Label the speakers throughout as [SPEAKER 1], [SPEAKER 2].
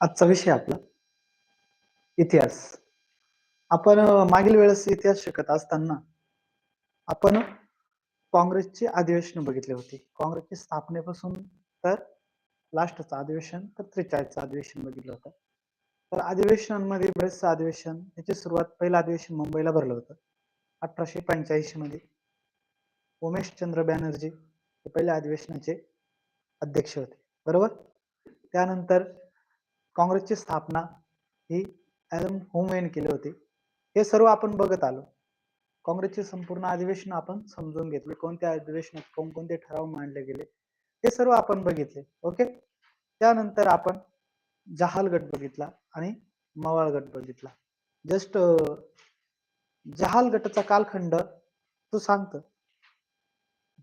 [SPEAKER 1] आजचा विषय आपला. इतिहास. आपण मागील वेळेस इतिहास शिकत असताना आपण काँग्रेसचे अधिवेशन बघितले होते. काँग्रेसच्या स्थापनेपासून तर लास्टचं अधिवेशन तर त्रेचाळीसचं अधिवेशन बघितलं होतं. तर अधिवेशनांमध्ये बरेचसं अधिवेशन त्याची सुरुवात पहिलं अधिवेशन मुंबईला भरलं होतं. अठराशे पंच्याऐंशी मध्ये उमेश चंद्र बॅनर्जी हे पहिल्या अधिवेशनाचे अध्यक्ष होते. बरोबर? त्यानंतर काँग्रेसची स्थापना ही ॲडम होमवेन केली होती. हे सर्व आपण बघत आलो. काँग्रेसचे संपूर्ण अधिवेशन आपण समजून घेतले. कोणत्या अधिवेशनात कोणकोणते ठराव मांडले गेले हे सर्व आपण बघितले. ओके? त्यानंतर आपण जहाल गट बघितला आणि मवाळ गट बघितला. जस्ट जहाल गटाचा कालखंड तू सांगत.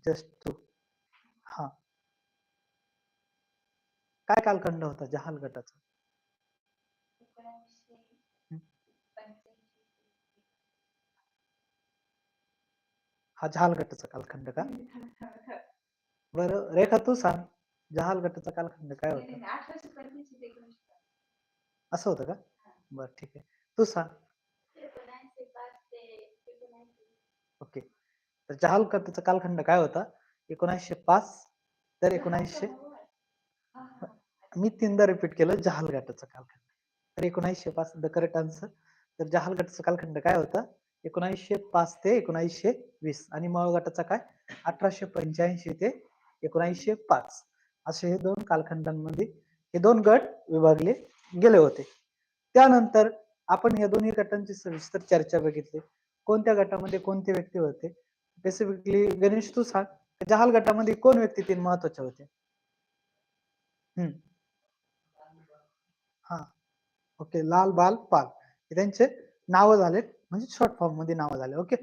[SPEAKER 1] जस्ट तू. हा. काय कालखंड होता जहाल गटाचा? हा जहाल गटाचा कालखंड का? बरं रेखा तू सांग जहाल गटाचा कालखंड काय होता? असं होतं का? बर ठीक आहे. तू सांग. ओके. तर जहाल गटाचा कालखंड काय होता? एकोणीसशे पाच तर एकोणीसशे मी तीनदा रिपीट केलं जहाल गटाचा कालखंड. तर एकोणीसशे पाच द करेक्ट आन्सर तर जहाल गटाचा कालखंड काय होता? एकोणीसशे पाच ते एकोणीसशे वीस आणि मळ गटाचा काय? अठराशे पंच्याऐंशी ते एकोणीसशे पाच. असे हे दोन कालखंडांमध्ये हे दोन गट विभागले गेले होते. त्यानंतर आपण या दोन्ही गटांची सविस्तर चर्चा बघितली. कोणत्या गटामध्ये कोणते व्यक्ती होते? स्पेसिफिकली गणेश तू सांग. जहाल गटामध्ये कोण व्यक्ती तीन महत्त्वाचे होते? हम्म. हा. ओके लाल बाल पाल. हे त्यांचे नाव झाले म्हणजे शॉर्ट फॉर्ममध्ये नाव झाले. ओके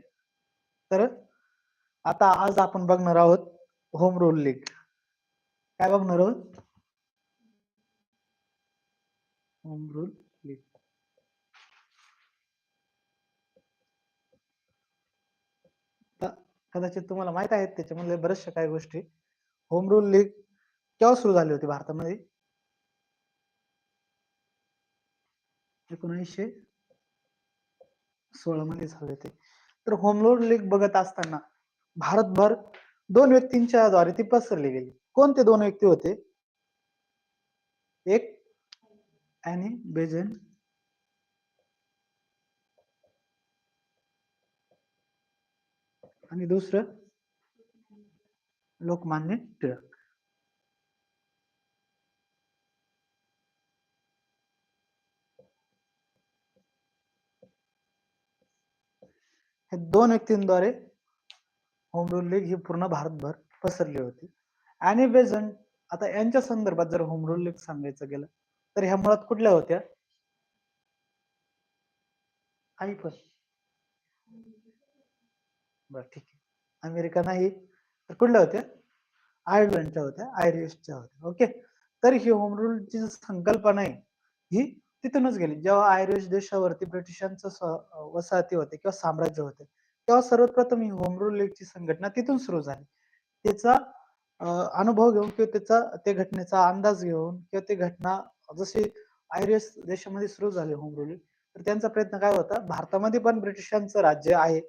[SPEAKER 1] तर आता आज आपण बघणार आहोत होम रूल लीग काय बघणार आहोत? होम रूल लीग कदाचित तुम्हाला माहीत आहेत त्याच्यामधले बऱ्याचशा काही गोष्टी. होम रूल लीग केव्हा सुरू झाली होती भारतामध्ये? एकोणीसशे सोळा मध्ये झाले होते. तर होम लीग बघत असताना भारतभर दोन व्यक्तींच्या द्वारे ती पसरली गेली. कोणते दोन व्यक्ती होते? एक आणि बेजन. आणि दुसरं लोकमान्य टिळक. हे दोन व्यक्तींद्वारे होम रूल लीग ही पूर्ण भारतभर पसरली होती. आणि बेझंट आता यांच्या संदर्भात जर होम रूल लीग सांगायचं गेलं तर ह्या मुळात कुठल्या होत्या? आई बर ठीक आहे. अमेरिका नाही तर कुठल्या होत्या? आयर्लंडच्या होत्या आयरिशच्या होत्या. ओके? तर ही होम रूलची संकल्पना आहे ही तिथूनच गेली. जेव्हा आयरिश देशावरती ब्रिटिशांचं वसाहती होते किंवा साम्राज्य होते तेव्हा सर्वप्रथम ही होम रूल लीगची संघटना तिथून सुरू झाली. त्याचा अनुभव घेऊन किंवा त्याचा ते घटनेचा अंदाज घेऊन किंवा ते घटना जशी आयरिश देशामध्ये सुरू झाली होम रूल तर त्यांचा प्रयत्न काय होता? भारतामध्ये पण ब्रिटिशांचं राज्य आहे.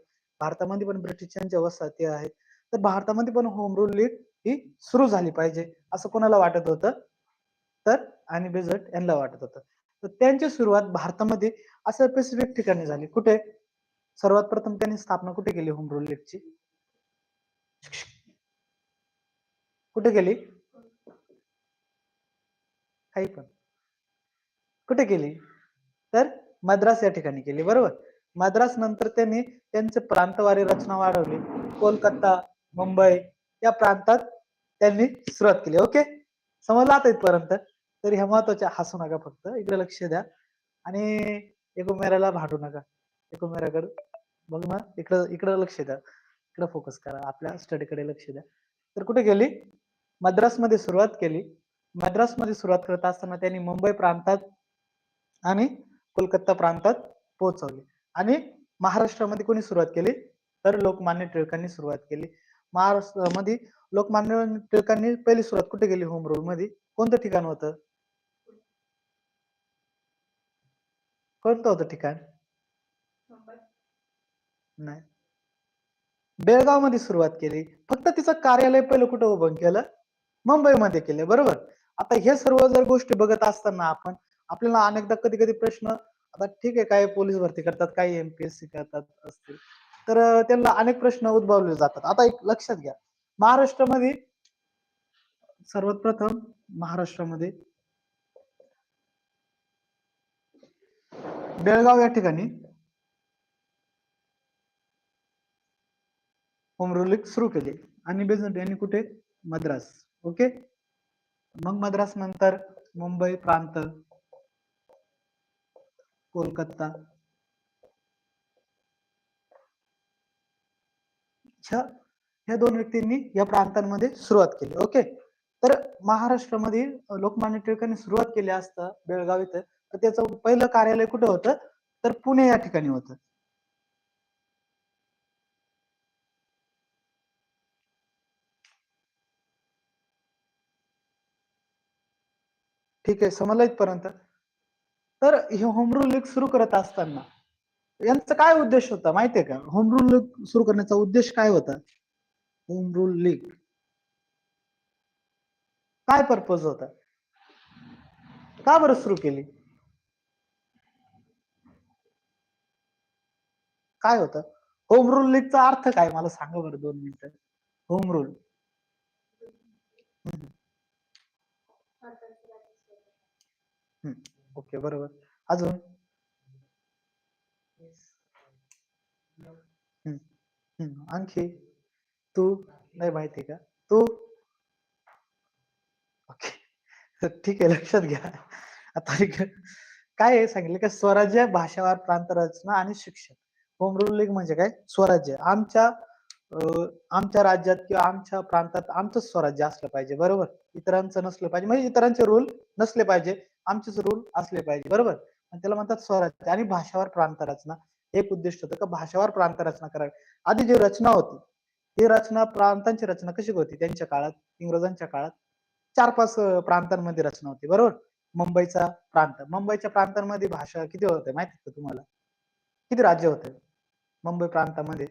[SPEAKER 1] भारतामध्ये पण ब्रिटिशांच्या वसाहती आहेत. तर भारतामध्ये पण होम रूल लीग ही सुरू झाली पाहिजे असं कोणाला वाटत होतं? तर आणि बेझट यांना वाटत होतं. तर त्यांची सुरुवात भारतामध्ये असं स्पेसिफिक ठिकाणी झाली. कुठे? सर्वात प्रथम त्यांनी स्थापना कुठे केली? होम रूल लीगची कुठे केली? काही पण. कुठे केली? तर मद्रास या ठिकाणी केली. बरोबर? मद्रास नंतर त्यांनी त्यांचे प्रांतवारी रचना वाढवली. कोलकाता मुंबई या प्रांतात त्यांनी सुरुवात केली. ओके समजला आता इथपर्यंत? तर ह्या महत्त्वाच्या. हसू नका फक्त. इकडे लक्ष द्या. आणि एकोमेराला भांडू नका. एकोमेराकडे बघ ना. इकडं इकडं लक्ष द्या. इकडे फोकस करा. आपल्या स्टडीकडे लक्ष द्या. तर कुठे गेली? मद्रासमध्ये सुरुवात केली. मद्रासमध्ये सुरुवात करत असताना त्यांनी मुंबई प्रांतात आणि कोलकाता प्रांतात पोहोचवली. आणि महाराष्ट्रामध्ये कोणी सुरुवात केली? तर लोकमान्य टिळकांनी सुरुवात केली. महाराष्ट्रामध्ये लोकमान्य टिळकांनी पहिली सुरुवात कुठे केली? होम रूल मध्ये कोणतं ठिकाण होतं? कोणतं होतं ठिकाण? नाही. बेळगावमध्ये सुरुवात केली. फक्त तिचं कार्यालय पहिलं कुठं उभं केलं? मुंबईमध्ये केलं. बरोबर? आता हे सर्व जर गोष्टी बघत असताना आपण आपल्याला अनेकदा कधी कधी प्रश्न आता ठीक आहे काही पोलीस भरती करतात काही एमपीएससी करतात असतील. तर त्यांना अनेक प्रश्न उद्भवले जातात. आता एक लक्षात घ्या. महाराष्ट्रामध्ये सर्वात प्रथम महाराष्ट्रामध्ये बेळगाव या ठिकाणी होम रुलिंग सुरू केली. आणि बेझंट यांनी कुठे? मद्रास. ओके मग मद्रास नंतर मुंबई प्रांत कोलकाता ह्या ह्या दोन व्यक्तींनी या प्रांतांमध्ये सुरुवात केली. ओके तर महाराष्ट्रामध्ये लोकमान्य टिळकांनी सुरुवात केली असता बेळगाव इथं. तर त्याचं पहिलं कार्यालय कुठं होतं? तर पुणे या ठिकाणी होतं. ठीक आहे समजलं इथपर्यंत. तर हे होम रूल लीग सुरू करत असताना यांचा काय उद्देश होता माहितीये का? होम रूल लीग सुरू करण्याचा उद्देश काय होता? होम रूल लीग काय पर्पज होता? का बरं सुरू केली? काय होतं? होम रूल लीगचा अर्थ काय? मला सांगा बरं दोन मिनिटं. होम रूल ओके बरोबर. अजून? आणखी? तू? नाही माहिती का? तू? ओके तर ठीक आहे लक्षात घ्या. आता काय सांगितलं? का स्वराज्य भाषावार प्रांत रचना आणि शिक्षण. होम रूल लीग म्हणजे काय? स्वराज्य. आमच्या आमच्या राज्यात किंवा आमच्या प्रांतात आमचं स्वराज्य असलं पाहिजे बरोबर? इतरांचं नसलं पाहिजे. म्हणजे इतरांचे रूल नसले पाहिजे. आमचेच रूल असले पाहिजे बरोबर? त्याला म्हणतात स्वराज्य. आणि भाषावर प्रांत रचना. एक उद्दिष्ट होतं का? भाषावर प्रांत रचना करावी. आधी जी रचना होती ही रचना प्रांतांची रचना कशी होती? त्यांच्या काळात इंग्रजांच्या काळात? चार पाच प्रांतांमध्ये रचना होती बरोबर? मुंबईचा प्रांत. मुंबईच्या प्रांतांमध्ये भाषा किती होते माहिती का तुम्हाला? किती राज्य होते? मुंबई प्रांतामध्ये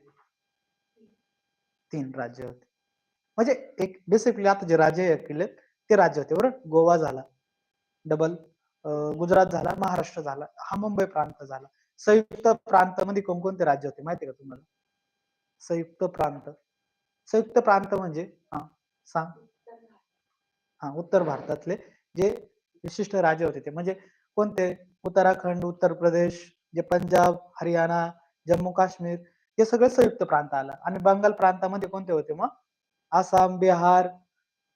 [SPEAKER 1] तीन राज्य होते. म्हणजे एक बेसिकली आता जे राज्य केले ते राज्य होते बरोबर गोवा झाला डबल गुजरात झाला महाराष्ट्र झाला हा मुंबई प्रांत झाला. संयुक्त प्रांतामध्ये कोणकोणते राज्य होते माहिती का तुम्हाला? संयुक्त प्रांत. संयुक्त प्रांत म्हणजे हा सांग. हा उत्तर भारतातले जे विशिष्ट राज्य होते ते म्हणजे कोणते? उत्तराखंड उत्तर प्रदेश जे पंजाब हरियाणा जम्मू काश्मीर हे सगळं संयुक्त प्रांत आलं. आणि बंगाल प्रांतामध्ये कोणते होते मग? आसाम बिहार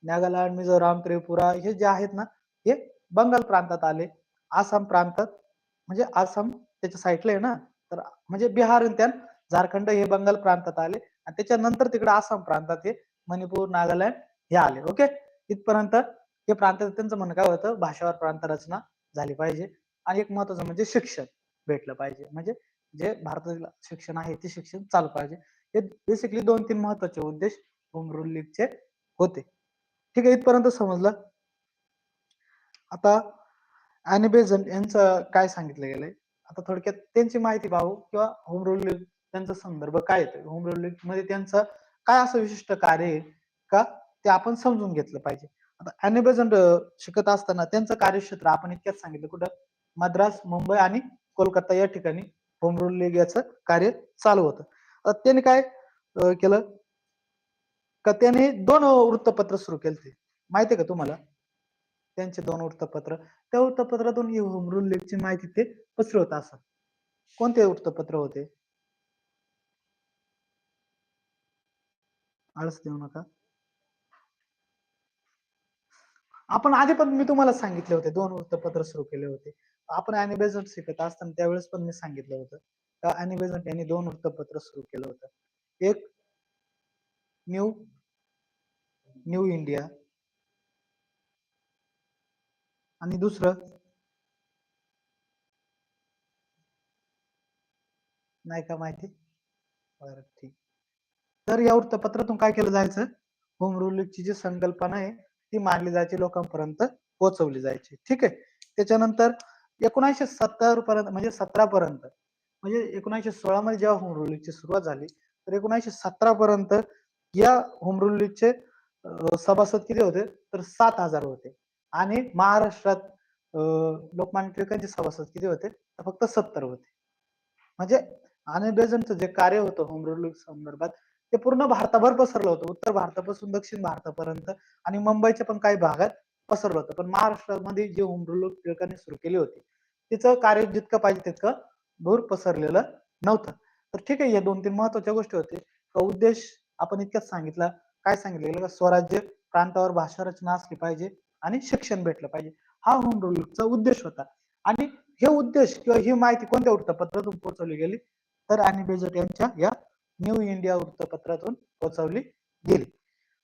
[SPEAKER 1] नागालँड मिझोराम त्रिपुरा हे जे आहेत ना हे बंगाल प्रांतात आले. आसाम प्रांतात म्हणजे आसाम त्याच्या साईडला आहे ना तर म्हणजे बिहार त्या त्यान झारखंड हे बंगाल प्रांतात आले. आणि त्याच्यानंतर तिकडे आसाम प्रांतात हे मणिपूर नागालँड हे आले. ओके? इथपर्यंत हे प्रांत त्यांचं म्हणणं काय होतं? भाषावर प्रांत रचना झाली पाहिजे. आणि एक महत्वाचं म्हणजे शिक्षण भेटलं पाहिजे. म्हणजे जे भारतातील शिक्षण आहे ते शिक्षण चालू पाहिजे. हे बेसिकली दोन तीन महत्त्वाचे उद्देश होम रूल लीगचे होते. ठीक आहे इथपर्यंत समजलं? आता अॅनी यांचं काय सांगितलं गेलंय? आता थोडक्यात त्यांची माहिती पाहू किंवा होम रूल लीग त्यांचा संदर्भ काय येतो होम रूल लीगमध्ये त्यांचं काय असं विशिष्ट कार्य आहे का? ते आपण समजून घेतलं पाहिजे. आता अॅनी शिकत असताना त्यांचं कार्यक्षेत्र आपण इतक्यात सांगितलं कुठं? मद्रास मुंबई आणि कोलकाता या ठिकाणी होम रूल लीग याचं कार्य चालू होतं. त्याने त्यांनी काय केलं? का त्याने दोन वृत्तपत्र सुरू केले माहिती का तुम्हाला? त्यांचे दोन वृत्तपत्र. त्या वृत्तपत्रातून ही होम रूल लीगची माहिती ते पसरवत असत. कोणते वृत्तपत्र होते? आळस देऊ नका. आपण आधी पण मी तुम्हाला सांगितले होते दोन वृत्तपत्र सुरू केले होते. आपण अॅनिबेझंट शिकत असताना त्यावेळेस पण मी सांगितलं होतं. का अॅनिबेझंट यांनी दोन वृत्तपत्र सुरू केलं होतं. एक न्यू न्यू इंडिया. आणि दुसरं नाही का माहिती? बरं ठीक. तर या वृत्तपत्रातून काय केलं जायचं? होम रुलिंगची जी संकल्पना आहे ती मांडली जायची लोकांपर्यंत पोहोचवली जायची. ठीक आहे? त्याच्यानंतर एकोणीसशे सत्तर पर्यंत म्हणजे सतरा पर्यंत म्हणजे एकोणीसशे सोळा मध्ये जेव्हा होम रूल लीगची सुरुवात झाली तर एकोणीसशे सतरा पर्यंत या होम रूल लीगचे सभासद किती होते? तर सात हजार होते. आणि महाराष्ट्रात लोकमान्य टिळकांचे सभासद किती होते? तर फक्त सत्तर होते. म्हणजे आणि बेजंटचं जे कार्य होतं होम रूल लीग संदर्भात ते पूर्ण भारताभर पसरलं होतं. उत्तर भारतापासून दक्षिण भारतापर्यंत आणि मुंबईच्या पण काही भागात पसरलं होतं. पण महाराष्ट्रामध्ये जे होम रूल टिळकांनी सुरू केली होती तिचं कार्य जितकं पाहिजे तितकं दूर पसरलेलं नव्हतं. तर ठीक आहे या दोन तीन महत्त्वाच्या गोष्टी होते. उद्देश आपण इतक्यात सांगितला. काय सांगितलं स्वराज्य प्रांतावर भाषा रचना असली पाहिजे आणि शिक्षण भेटलं पाहिजे. हा होम रूलचा उद्देश होता. आणि हे उद्देश किंवा ही माहिती कोणत्या वृत्तपत्रातून पोहोचवली गेली? तर आणि बेजट यांच्या या न्यू इंडिया वृत्तपत्रातून पोहोचवली गेली.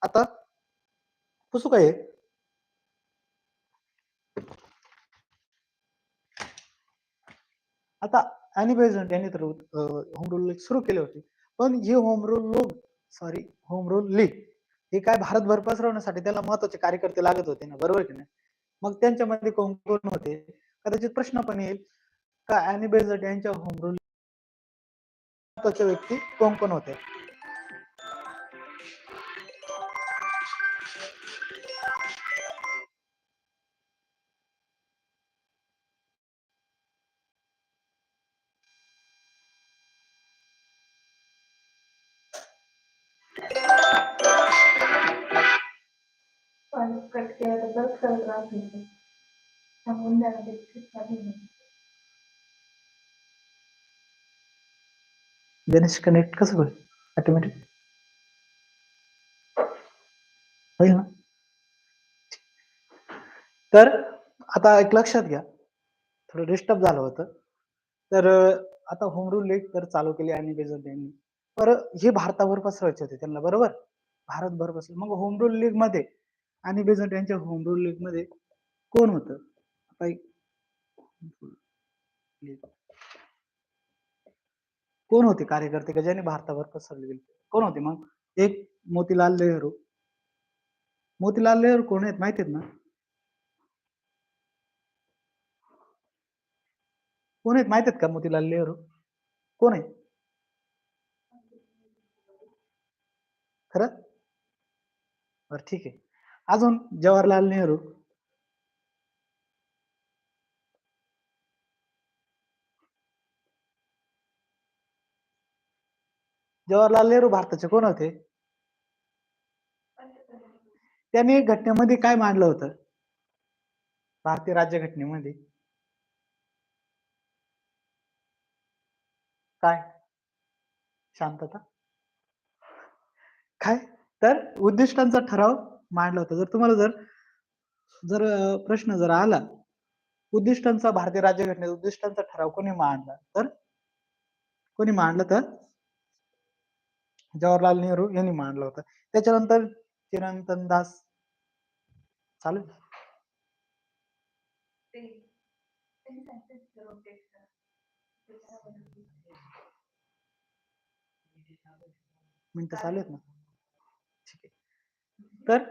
[SPEAKER 1] आता पुसू काय आहे? आता अॅनी बेझंट यांनी तर होम रूल लीग सुरू केले होते. पण ही होम रूल लोक सॉरी होम रूल लीग हे काय भारतभर पसरवण्यासाठी त्याला महत्त्वाचे कार्यकर्ते लागत होते ना बरोबर की नाही? मग त्यांच्यामध्ये कोण कोण होते? कदाचित प्रश्न पण येईल. का अॅनी बेझंट यांच्या होम रूल महत्त्वाचे व्यक्ती कोण कोण होते?
[SPEAKER 2] त्रास होतो सांगून द्यायला नाही
[SPEAKER 1] गणेश कनेक्ट कसं होईल ऑटोमॅटिक होईल ना तर आता एक लक्षात घ्या थोडं डिस्टर्ब झालं होतं तर आता होम रूल लीग तर चालू केली आणि बेजंट यांनी पर हे भारताभर पसरायचे होते त्यांना बरोबर भारतभर पसरव मग होम रूल लीगमध्ये आणि बेजंट यांच्या होम रूल लीगमध्ये कोण होत? कोण होते कार्यकर्ते का ज्यांनी भारताभर पसरले गेले? कोण होते? मग एक मोतीलाल नेहरू. मोतीलाल नेहरू कोण आहेत माहिती आहेत ना? कोण आहेत? माहीत आहेत का मोतीलाल नेहरू? कोण आहे खरं? बर ठीक आहे. अजून जवाहरलाल नेहरू. जवाहरलाल नेहरू भारताचे कोण होते? त्यांनी घटनेमध्ये काय मांडलं होतं? भारतीय राज्यघटनेमध्ये. काय? शांतता. काय? तर उद्दिष्टांचा ठराव मांडला होता. जर तुम्हाला जर जर प्रश्न जर आला उद्दिष्टांचा भारतीय राज्यघटनेत उद्दिष्टांचा ठराव कोणी मांडला? तर कोणी मांडला तर? जवाहरलाल नेहरू यांनी मांडला होता. त्याच्यानंतर चिरंतन दास चालेल? चालू आहेत ना? ठीक आहे. तर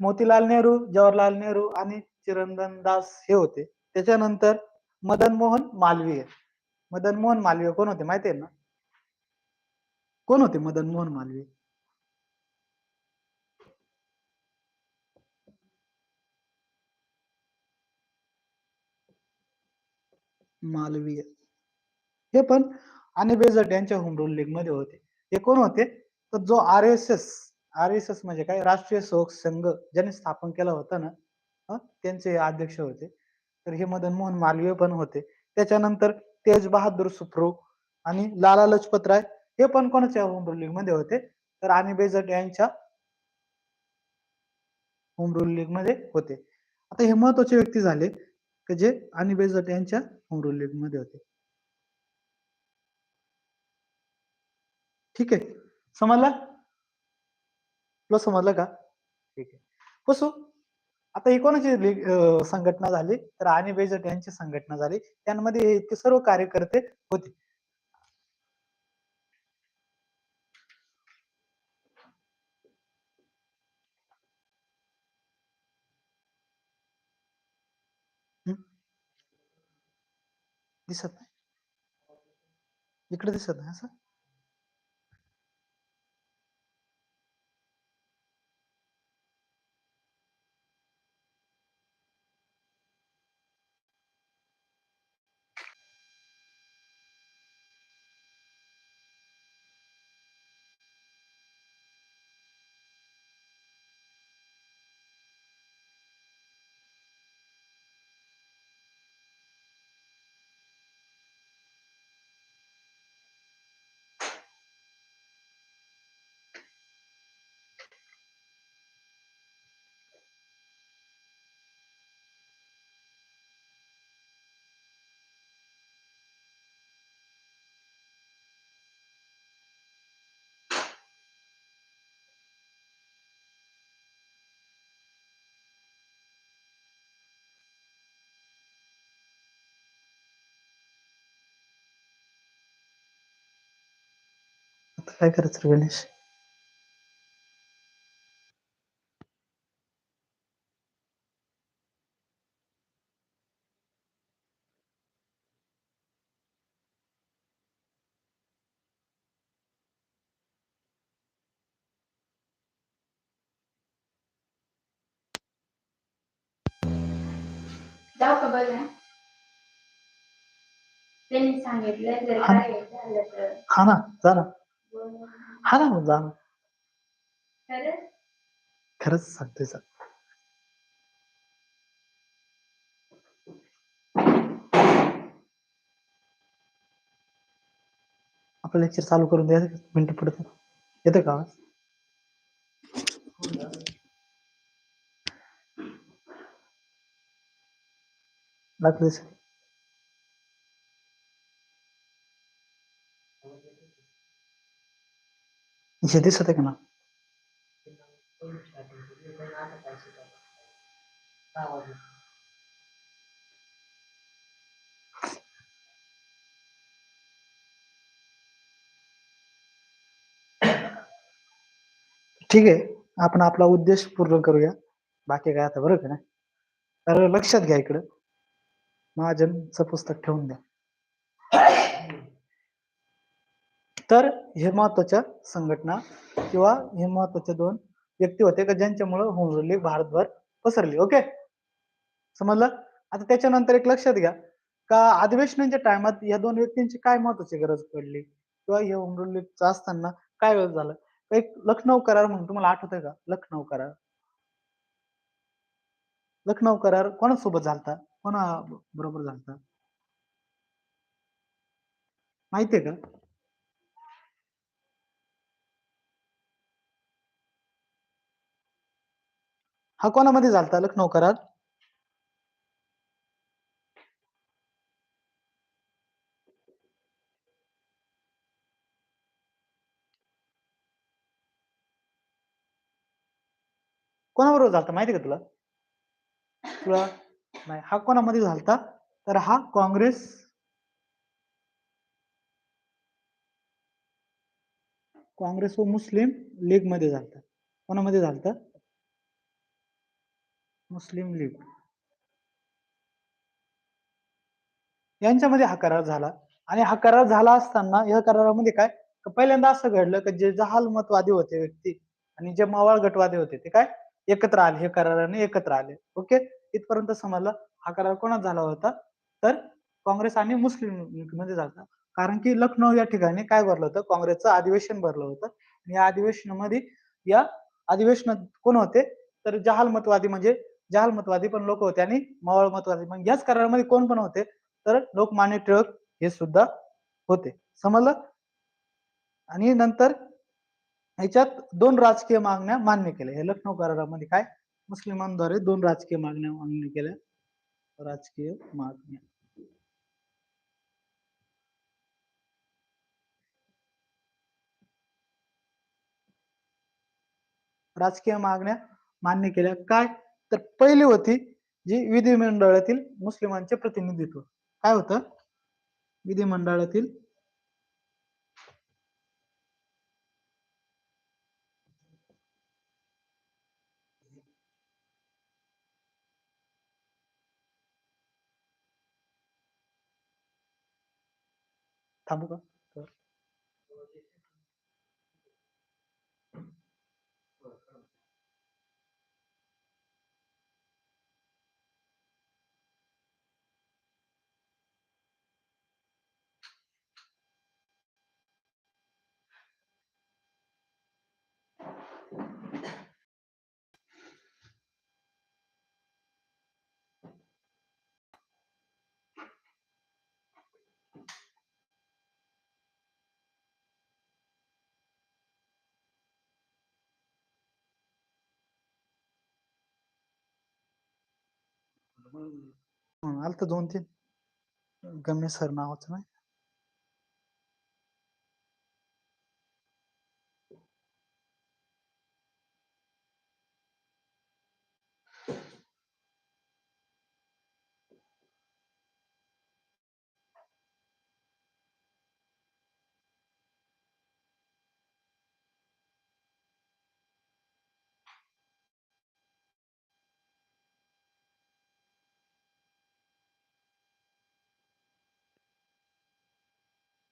[SPEAKER 1] मोतीलाल नेहरू जवाहरलाल नेहरू आणि चिरंदन दास हे होते. त्याच्यानंतर मदन मोहन मालवीय. मदन मोहन मालवीय कोण होते माहिती आहे ना? कोण होते मदन मोहन मालवीय? मालवीय. हे पण आणि बेझट यांच्या होम रूल लीगमध्ये होते. हे कोण होते? तर जो R S S R S S म्हणजे काय? राष्ट्रीय सहयोग संघ ज्यांनी स्थापन केला होता ना त्यांचे अध्यक्ष होते. तर हे मदन मोहन मालवीय पण होते. त्याच्यानंतर तेज बहादूर सुप्रो आणि लाला लजपत राय हे पण कोणाच्या होमरुल लीगमध्ये होते? तर आणि बेजट यांच्या होम रूल लीगमध्ये होते. आता हे महत्त्वाचे व्यक्ती झाले की जे आणि बेजट यांच्या होम रूल लीगमध्ये होते. ठीक आहे. समजला? तुला समजलं का? ठीक आहे. हो, कसो आता ही कोणाची संघटना झाली? तर आणि बेजट यांची संघटना झाली. त्यांमध्ये हे इतके सर्व कार्यकर्ते होते. दिसत नाही. इकडे दिसत नाही असं? आता काय करायचं रे गणेश
[SPEAKER 2] जाऊ का बघा त्यांनी सांगितलं जर
[SPEAKER 1] हा. ना ना
[SPEAKER 2] खरंच
[SPEAKER 1] सांगतोय जा आपलं लेक्चर चालू करून द्या मिनिट पुढे येतं का आवाज दाखव दिसेल. हे दिसत आहे का ना ठीक आहे. आपण आपला उद्देश पूर्ण करूया. बाकी काय आता बरोबर ना तर लक्षात घ्या इकडं. महाजनचं पुस्तक ठेवून द्या. तर हे महत्त्वाच्या संघटना किंवा हे महत्त्वाचे दोन व्यक्ती होते का ज्यांच्यामुळे होम रूल लीग भारतभर पसरली. ओके समजलं? आता त्याच्यानंतर एक लक्षात घ्या. का अधिवेशनाच्या टायमात या दोन व्यक्तींची काय महत्वाची गरज पडली? किंवा हे होम रूल असताना काय वेळ झालं? एक लखनौ करार म्हणून तुम्हाला आठवतंय का? लखनौ करार. लखनौ करार कोणासोबत झालता? कोणा बरोबर झालता? माहितीये का? हा कोणामध्ये झालता? लखनौ करार कोणाबरोबर झालता माहिती का तुला? तुला नाही हा कोणामध्ये झालता? तर हा काँग्रेस काँग्रेस व मुस्लिम लीगमध्ये झालता. कोणामध्ये झालता? Muslim League. यांच्यामध्ये हा करार झाला. आणि हा करार झाला असताना या करारामध्ये काय? पहिल्यांदा असं घडलं की जे जहालमतवादी होते व्यक्ती आणि जे मावळ गटवादी होते ते काय? एकत्र आले. हे कराराने एकत्र आले. ओके? इथपर्यंत समजलं हा करार कोणात झाला होता? तर काँग्रेस आणि मुस्लिम लीगमध्ये झाला. कारण की लखनौ या ठिकाणी काय भरलं होतं? काँग्रेसचं अधिवेशन भरलं होतं. आणि या अधिवेशनामध्ये या अधिवेशनात कोण होते? तर जहालमतवादी म्हणजे जहाल मतवादी पण लोक होते आणि मावळ मतवादी. मग याच करारामध्ये कोण पण होते तर लोकमान्य टिळक हे सुद्धा होते. समजलं? आणि नंतर ह्याच्यात दोन राजकीय मागण्या मान्य केल्या. हे लखनौ करारामध्ये काय? मुस्लिमांद्वारे दोन राजकीय मागण्या मान्य केल्या. राजकीय मागण्या. राजकीय मागण्या मान्य केल्या. काय? तर पहिली होती जी विधिमंडळातील मुस्लिमांचे प्रतिनिधित्व. काय होतं? विधिमंडळातील थांबू का? आलत तर दोन तीन गमे सर नावाचं नाही?